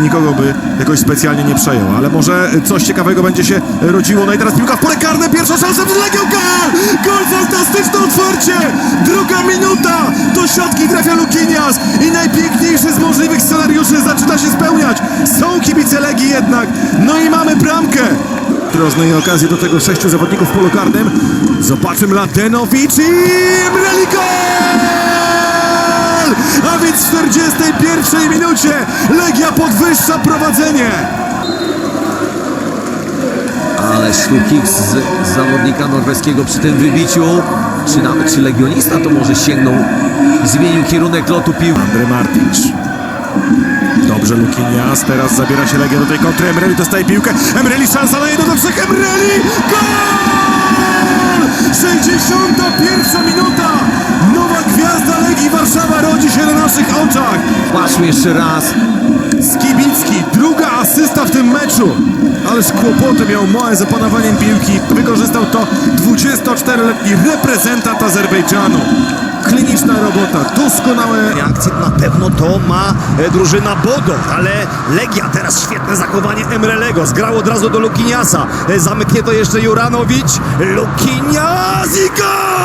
nikogo by jakoś specjalnie nie przejął, ale może coś ciekawego będzie się rodziło. No i teraz piłka w pole karne, pierwsza szansa przez Legią, gol! Gol, fantastyczne otwarcie! Druga minuta! Do siatki trafia Lukinias i najpiękniejszy z możliwych scenariuszy zaczyna się spełniać. Są kibice Legii jednak, no i mamy bramkę. Roznej okazję do tego sześciu zawodników w polu karnym. Zobaczymy Latenowicz i Emreli gol! A więc w 41 minucie Legia podwyższa prowadzenie. Ale sztukik z, zawodnika norweskiego przy tym wybiciu. Czy nawet czy legionista to może sięgnął i zmienił kierunek lotu piłki. Andre Martic. Dobrze Lukinias, teraz zabiera się Legia do tej kontry, Emreli dostaje piłkę, Emreli szansa na jedno do trzech, Emreli! Gol! 61 minuta! Nowa gwiazda Legii Warszawa rodzi się na naszych oczach. Patrzmy jeszcze raz. Skibicki, druga asysta w tym meczu. Ależ kłopoty miał Moe z opanowaniem piłki. Wykorzystał to 24-letni reprezentant Azerbejdżanu. Kliniczna robota, doskonałe akcji na pewno to ma e, drużyna Bodo, ale Legia teraz świetne zachowanie Emrelego, zgrał od razu do Lukiniasa, E, zamyknie to jeszcze Juranowicz, Lukinias i gol!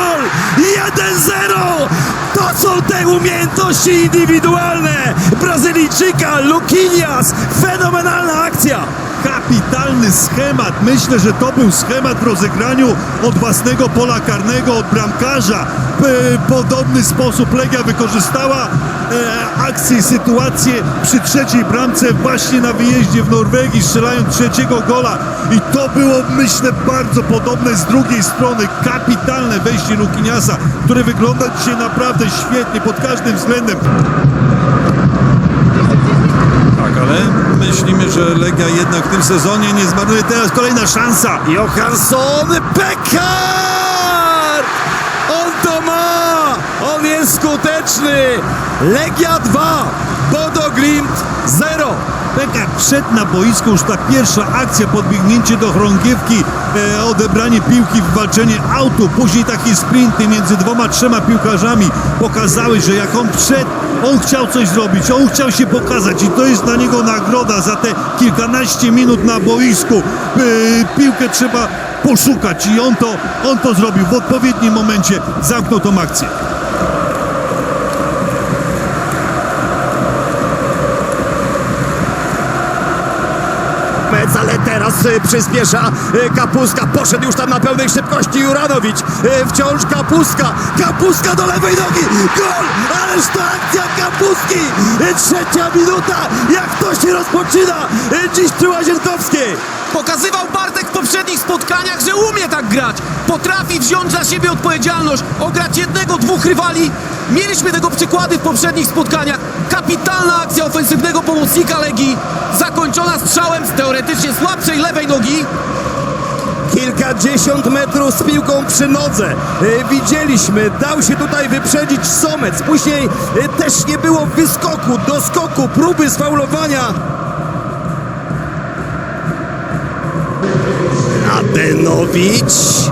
1-0! To są te umiejętności indywidualne Brazylijczyka Lukinias, fenomenalna akcja! Kapitalny schemat. Myślę, że to był schemat w rozegraniu od własnego pola karnego, od bramkarza. Podobny sposób Legia wykorzystała e, akcję sytuację przy trzeciej bramce właśnie na wyjeździe w Norwegii, strzelając trzeciego gola. I to było, myślę, bardzo podobne z drugiej strony. Kapitalne wejście Lukiniasa, które wygląda dzisiaj naprawdę świetnie pod każdym względem. Tak, ale myślimy, że Legia jednak w tym sezonie nie zmarnuje. Teraz kolejna szansa. Johansson Pekar! On to ma! On jest skuteczny! Legia 2, Bodo Glimt 0. Pekar wszedł na boisko, już ta pierwsza akcja, podbiegnięcie do chorągiewki, e, odebranie piłki, walczenie autu, później takie sprinty między dwoma, trzema piłkarzami pokazały, że jak on wszedł, on chciał coś zrobić, on chciał się pokazać i to jest dla niego nagroda za te kilkanaście minut na boisku. E, piłkę trzeba poszukać i on to, on to zrobił w odpowiednim momencie, zamknął tą akcję. Ale teraz e, przyspiesza e, Kapuska. Poszedł już tam na pełnej szybkości Juranowicz. E, Wciąż Kapuska. Kapuska do lewej nogi. Gol! Ależ to akcja Kapuski! Trzecia minuta. Jak to się rozpoczyna dziś przy Łazienkowskiej. Pokazywał Bartek poprzednich spotkaniach, że umie tak grać. Potrafi wziąć na siebie odpowiedzialność, ograć jednego, dwóch rywali. Mieliśmy tego przykłady w poprzednich spotkaniach. Kapitalna akcja ofensywnego pomocnika Legii, zakończona strzałem z teoretycznie słabszej lewej nogi. Kilkadziesiąt metrów z piłką przy nodze. E, Widzieliśmy, dał się tutaj wyprzedzić Somec. Później e, też nie było wyskoku, doskoku, próby sfaulowania. Adenowicz.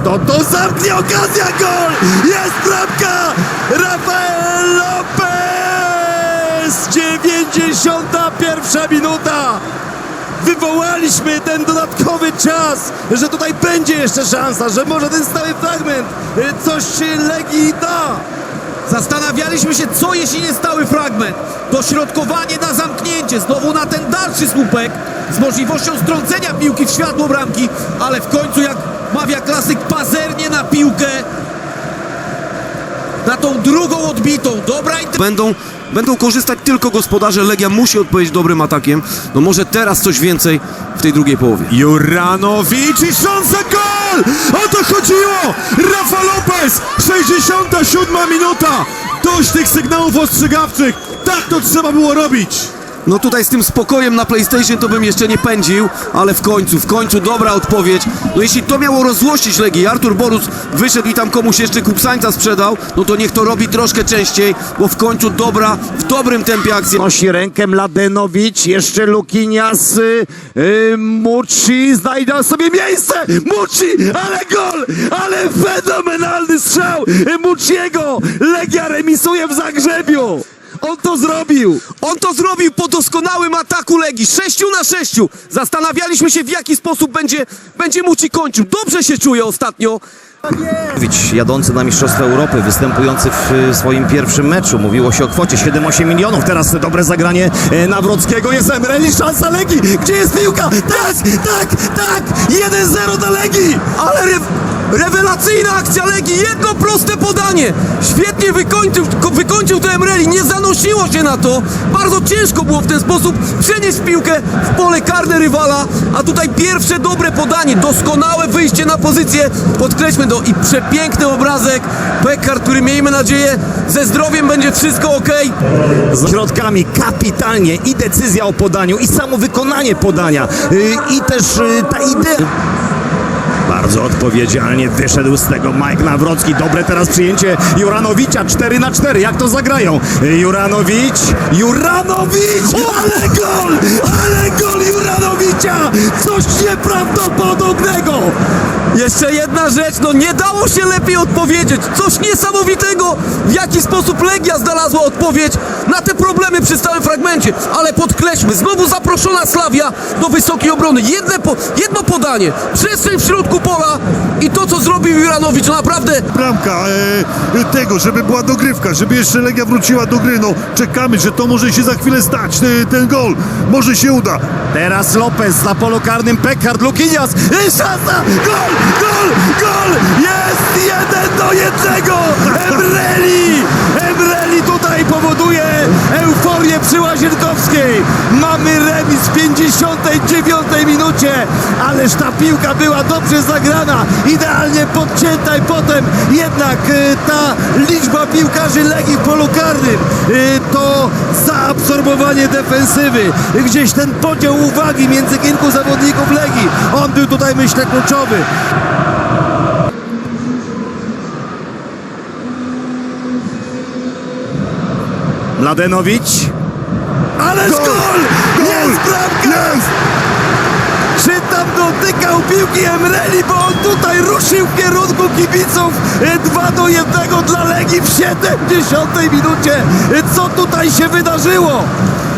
Kto to zamknie? Okazja, gol! Jest bramka! Rafael Lopez! 91 minuta! Wywołaliśmy ten dodatkowy czas, że tutaj będzie jeszcze szansa, że może ten stały fragment y, coś Legii da. Zastanawialiśmy się, co jeśli nie stały fragment. Dośrodkowanie na zamknięcie, znowu na ten dalszy słupek z możliwością strącenia piłki w światło bramki, ale w końcu, jak mawia klasyk, pazernie na piłkę. Na tą drugą odbitą. Dobra inter... Będą, będą korzystać tylko gospodarze. Legia musi odpowiedzieć dobrym atakiem. No może teraz coś więcej w tej drugiej połowie. Juranowicz i szansa gol! To chodziło! Rafa Lopez! 67 minuta! Dość tych sygnałów ostrzegawczych! Tak to trzeba było robić! No tutaj z tym spokojem na PlayStation to bym jeszcze nie pędził, ale w końcu, w końcu dobra odpowiedź. No jeśli to miało rozłościć Legii, Artur Borus wyszedł i tam komuś jeszcze kupsańca sprzedał, no to niech to robi troszkę częściej, bo w końcu dobra, w dobrym tempie akcja. Nosi rękę Mladenowicz, jeszcze Lukinias, y, y, Muci znajdą sobie miejsce, Muci, ale gol, ale fenomenalny strzał Muciego, Legia remisuje w Zagrzebiu. On to zrobił! On to zrobił po doskonałym ataku Legii. 6 na 6. Zastanawialiśmy się w jaki sposób będzie, będzie Muci kończył. Dobrze się czuje ostatnio. Jadący na Mistrzostwa Europy, występujący w e, swoim pierwszym meczu. Mówiło się o kwocie 7-8 milionów. Teraz dobre zagranie e, Nawrockiego. Jest Emreli, szansa Legii. Gdzie jest piłka? Tak, tak, tak! 1-0 dla Legii! Ale re rewelacyjna akcja Legii, jedno proste podanie. Świetnie wykończył, ko- wykończył to Emreli, nie zanosiło się na to. Bardzo ciężko było w ten sposób przenieść piłkę w pole karne rywala, a tutaj pierwsze dobre podanie, doskonałe wyjście na pozycję. Podkreślmy to i przepiękny obrazek. Pekar, który miejmy nadzieję ze zdrowiem będzie wszystko ok. Z środkami kapitalnie i decyzja o podaniu, i samo wykonanie podania, y, i też y, ta idea. Bardzo odpowiedzialnie wyszedł z tego Mike Nawrocki. Dobre teraz przyjęcie Juranowicza. 4 na 4. Jak to zagrają? Juranowicz! Juranowicz! Ale gol! Ale gol Juranowicza! Coś nieprawdopodobnego! Jeszcze jedna rzecz, no nie dało się lepiej odpowiedzieć. Coś niesamowitego, w jaki sposób Legia znalazła odpowiedź na te problemy przy stałym fragmencie. Ale podkreślmy, znowu zaproszona Sławia do wysokiej obrony. Jedne po, jedno podanie, przestrzeń w środku pola i to, co zrobił Juranowicz, no naprawdę bramka e, tego, żeby była dogrywka, żeby jeszcze Legia wróciła do gry. No, czekamy, że to może się za chwilę stać, e, ten gol. Może się uda. Teraz Lopez na polu karnym Pekard, Lukinias, i szansa, gol, gol, gol, jest jeden do jednego, Emreli, Tutaj powoduje euforię przy Łazienkowskiej, mamy remis w 59 minucie, ależ ta piłka była dobrze zagrana, idealnie podcięta i potem jednak e, ta liczba piłkarzy Legii w polu karnym, e, to zaabsorbowanie defensywy, gdzieś ten podział uwagi między kilku zawodników Legii, on był tutaj myślę kluczowy. Mladenowicz. Ależ gol! Jest bramka! Czy tam dotykał piłki Emreli, bo on tutaj ruszył w kierunku kibiców 2 do 1 dla Legii w 70 minucie. E, Co tutaj się wydarzyło?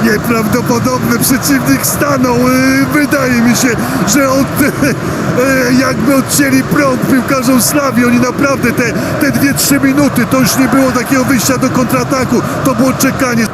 Nieprawdopodobny przeciwnik stanął. E, Wydaje mi się, że od, e, jakby odcięli prąd piłkarzom Slawii. Oni naprawdę te, te 2-3 minuty to już nie było takiego wyjścia do kontrataku. To było czekanie.